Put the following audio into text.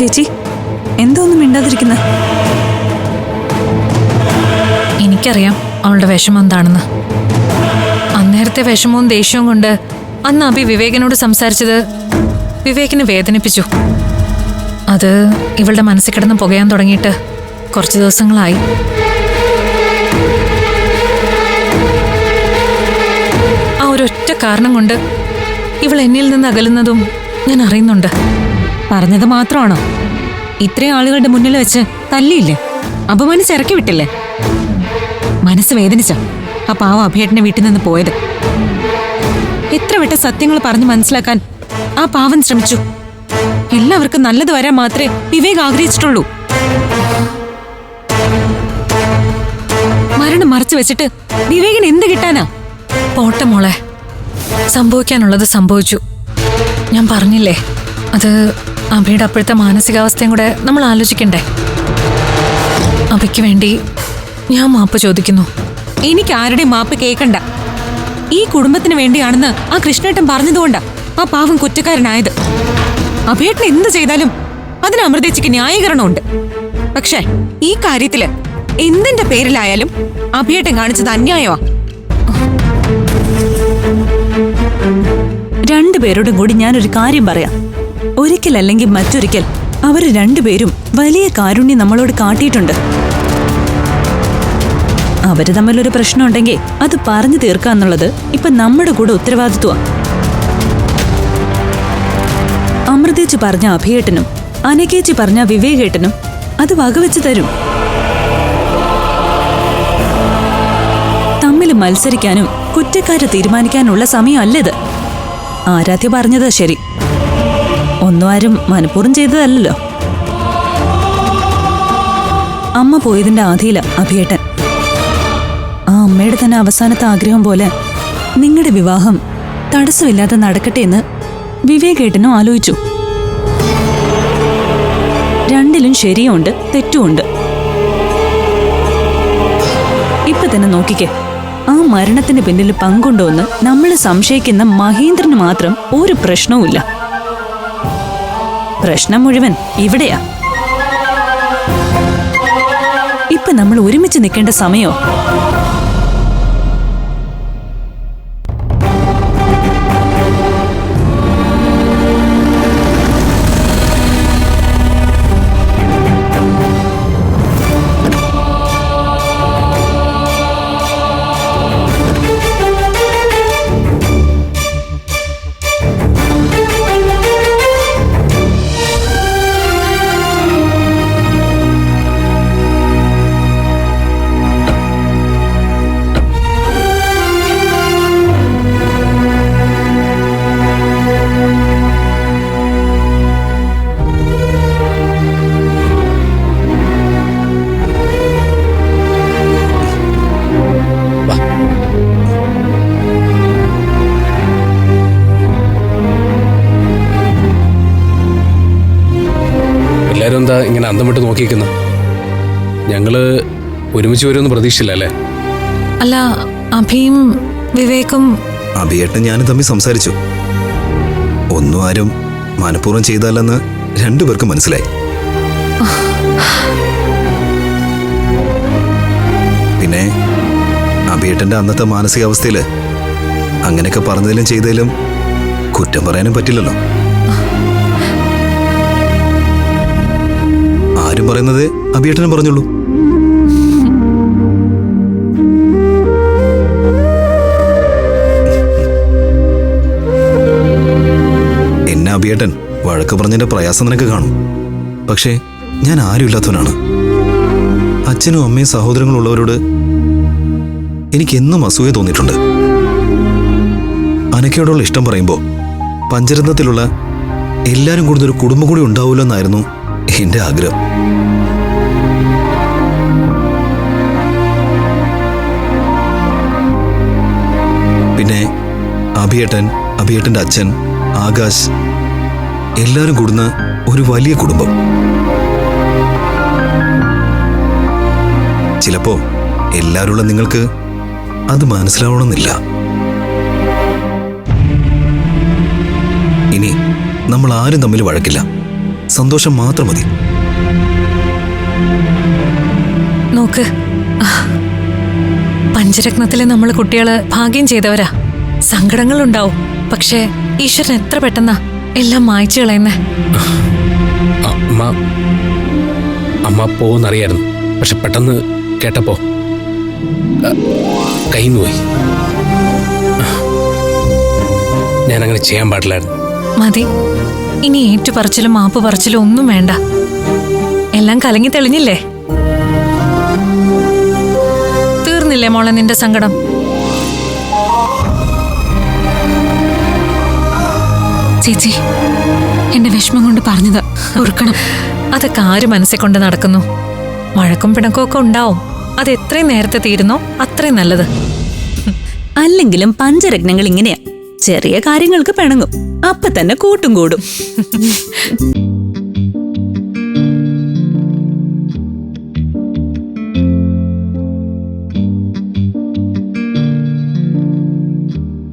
ചേച്ചി എന്തോന്നും മിണ്ടാതിരിക്കുന്ന? എനിക്കറിയാം അവളുടെ വിഷമം എന്താണെന്ന്. അന്നേരത്തെ വിഷമവും ദേഷ്യവും കൊണ്ട് അന്ന് അഭി വിവേകനോട് സംസാരിച്ചത് വിവേകിനെ വേദനിപ്പിച്ചു. അത് ഇവളുടെ മനസ്സിൽ കിടന്ന് പുകയാൻ തുടങ്ങിയിട്ട് കുറച്ച് ദിവസങ്ങളായി. ആ ഒരൊറ്റ കാരണം കൊണ്ട് ഇവൾ എന്നിൽ നിന്ന് അകലുന്നതും ഞാൻ അറിയുന്നുണ്ട്. പറഞ്ഞത് മാത്രമാണോ ഇത്രയും ആളുകളുടെ മുന്നിൽ വെച്ച് തല്ലിയില്ലേ? അപമാനിച്ച് ഇറക്കി വിട്ടില്ലേ? മനസ്സ് വേദനിച്ച ആ പാവ അഭേട്ടന്റെ വീട്ടിൽ നിന്ന് പോയത്. എത്ര വിട്ട സത്യങ്ങൾ പറഞ്ഞ് മനസ്സിലാക്കാൻ ആ പാവൻ ശ്രമിച്ചു. എല്ലാവർക്കും നല്ലത് വരാൻ മാത്രമേ വിവേക് ആഗ്രഹിച്ചിട്ടുള്ളൂ. മരണം മറച്ചു വെച്ചിട്ട് വിവേകിന് എന്ത് കിട്ടാനാ? പോട്ടെ മോളെ. സംഭവിക്കാനുള്ളത് സംഭവിച്ചു. ഞാൻ പറഞ്ഞില്ലേ? അത് അഭയുടെ അപ്പോഴത്തെ മാനസികാവസ്ഥയും കൂടെ നമ്മൾ ആലോചിക്കണ്ടേ? അഭയ്ക്ക് വേണ്ടി ഞാൻ മാപ്പ് ചോദിക്കുന്നു. എനിക്ക് ആരുടെയും മാപ്പ് കേൾക്കണ്ട ഈ കുടുംബത്തിന് വേണ്ടിയാണെന്ന് ആ കൃഷ്ണേട്ടൻ പറഞ്ഞതുകൊണ്ടാ ആ പാവം കുറ്റക്കാരനായത്. അഭയേട്ടൻ എന്ത് ചെയ്താലും അതിന് അമൃതേച്ചിക്ക് ന്യായീകരണമുണ്ട്. പക്ഷേ ഈ കാര്യത്തിൽ എന്തിന്റെ പേരിലായാലും അഭയേട്ടൻ കാണിച്ചത് അന്യായമാ. രണ്ടുപേരോടും കൂടി ഞാനൊരു കാര്യം പറയാം. ഒരിക്കലല്ലെങ്കിൽ മറ്റൊരിക്കൽ അവർ രണ്ടുപേരും വലിയ കാരുണ്യം നമ്മളോട് കാട്ടിയിട്ടുണ്ട്. അവർ തമ്മിലൊരു പ്രശ്നമുണ്ടെങ്കിൽ അത് പറഞ്ഞു തീർക്കാന്നുള്ളത് ഇപ്പൊ നമ്മുടെ കൂടെ ഉത്തരവാദിത്വമാണ് അമൃതേച്ചി പറഞ്ഞ അഭിയേട്ടനും അനകേച്ചി പറഞ്ഞ വിവേകേട്ടനും അത് വകവെച്ച് തരും. തമ്മിൽ മത്സരിക്കാനും കുറ്റക്കാരെ തീരുമാനിക്കാനുള്ള സമയമല്ലത് ആരാധ്യ പറഞ്ഞത് ശരി. ഒന്നും ആരും മനഃപൂർവം ചെയ്തതല്ലല്ലോ. അമ്മ പോയതിന്റെ ആധിയില അഭിയേട്ടൻ. ആ അമ്മയുടെ തന്നെ അവസാനത്തെ ആഗ്രഹം പോലെ നിങ്ങളുടെ വിവാഹം തടസ്സമില്ലാതെ നടക്കട്ടെ എന്ന് വിവേകേട്ടനും ആലോചിച്ചു. രണ്ടിലും ശരിയുണ്ട് തെറ്റുമുണ്ട്. ഇപ്പൊ തന്നെ നോക്കിക്കേ ആ മരണത്തിന് പിന്നിൽ പങ്കുണ്ടോന്ന് നമ്മൾ സംശയിക്കുന്ന മഹേന്ദ്രന് മാത്രം ഒരു പ്രശ്നവുമില്ല. പ്രശ്നം മുഴുവൻ ഇവിടെയാ. ഇപ്പൊ നമ്മൾ ഒരുമിച്ച് നിൽക്കേണ്ട സമയോ എല്ലാവരും എന്താ ഇങ്ങനെ അന്തം വിട്ട് നോക്കിയിരിക്കുന്നു ഞങ്ങൾ ഒരുമിച്ച് വരുമെന്ന് പ്രതീക്ഷിച്ചില്ല അല്ലേ? അല്ല അഭിയും വിവേക്കും അഭിയേട്ടൻ ഞാനും തമ്മിൽ സംസാരിച്ചു. ഒന്നും ആരും മനഃപൂർവം ചെയ്തല്ലെന്ന് രണ്ടുപേർക്കും മനസ്സിലായി. പിന്നെ അഭിയേട്ടന്റെ അന്നത്തെ മാനസികാവസ്ഥയിൽ അങ്ങനെയൊക്കെ പറഞ്ഞതിലും ചെയ്തതിലും കുറ്റം പറയാനും പറ്റില്ലല്ലോ. പറയുന്നത് അഭിയേട്ടനും പറഞ്ഞുള്ളൂ. എന്നാ അഭിയേട്ടൻ വഴക്ക് പറഞ്ഞതിന്റെ പ്രയാസം നിനക്ക് കാണും. പക്ഷേ ഞാൻ ആരുമില്ലാത്തവനാണ്. അച്ഛനും അമ്മയും സഹോദരങ്ങളും ഉള്ളവരോട് എനിക്ക് എന്നും അസൂയ തോന്നിയിട്ടുണ്ട്. അനക്കയോടുള്ള ഇഷ്ടം പറയുമ്പോൾ പഞ്ചരത്നത്തിലുള്ള എല്ലാവരും കൂടുതൽ ഒരു കുടുംബം കൂടി ഉണ്ടാവുമല്ലോ എന്നായിരുന്നു എന്റെ ആഗ്രഹം. അഭിയേട്ടൻ അഭിയേട്ടന്റെ അച്ഛൻ ആകാശ് എല്ലാവരും കൂടുന്ന ഒരു വലിയ കുടുംബം. ചിലപ്പോ എല്ലാവരുള്ള നിങ്ങൾക്ക് അത് മനസ്സിലാവണമെന്നില്ല. ഇനി നമ്മൾ ആരും തമ്മിൽ വഴക്കില്ല. സന്തോഷം മാത്രം മതി. നോക്ക്. പഞ്ചരത്നത്തിലെ നമ്മൾ കുട്ടികൾ ഭാഗ്യം ചെയ്തവരാ. സങ്കടങ്ങളുണ്ടാവും. പക്ഷേ ഈശ്വരൻ എത്ര പെട്ടെന്നാ എല്ലാം മായ്ച്ചു കളയുന്നേ. അമ്മ അമ്മ പോവെന്നറിയായിരുന്നു. പക്ഷെ പെട്ടെന്ന് കേട്ടപ്പോ കയ്യിൽ പോയി ഞാൻ അങ്ങനെ ചെയ്യാൻ പാടില്ലായിരുന്നു. മതി. ഇനി ഏറ്റുപറച്ചിലും മാപ്പ് പറച്ചിലും ഒന്നും വേണ്ട. എല്ലാം കലങ്ങി തെളിഞ്ഞില്ലേ? തീർന്നില്ലേ മോളെ നിന്റെ സങ്കടം? ചേച്ചി എന്റെ വിഷമം കൊണ്ട് പറഞ്ഞത് ഓർക്കണം അതൊക്കെ ആര് മനസ്സിൽ കൊണ്ട് നടക്കുന്നു? വഴക്കും പിണക്കും ഒക്കെ ഉണ്ടാവും. അത് എത്രയും നേരത്തെ തീരുന്നോ അത്രയും നല്ലത്. അല്ലെങ്കിലും പഞ്ചരത്നങ്ങൾ ഇങ്ങനെയാ. ചെറിയ കാര്യങ്ങൾക്ക് പിണങ്ങും. അപ്പൊ തന്നെ കൂട്ടും കൂടും.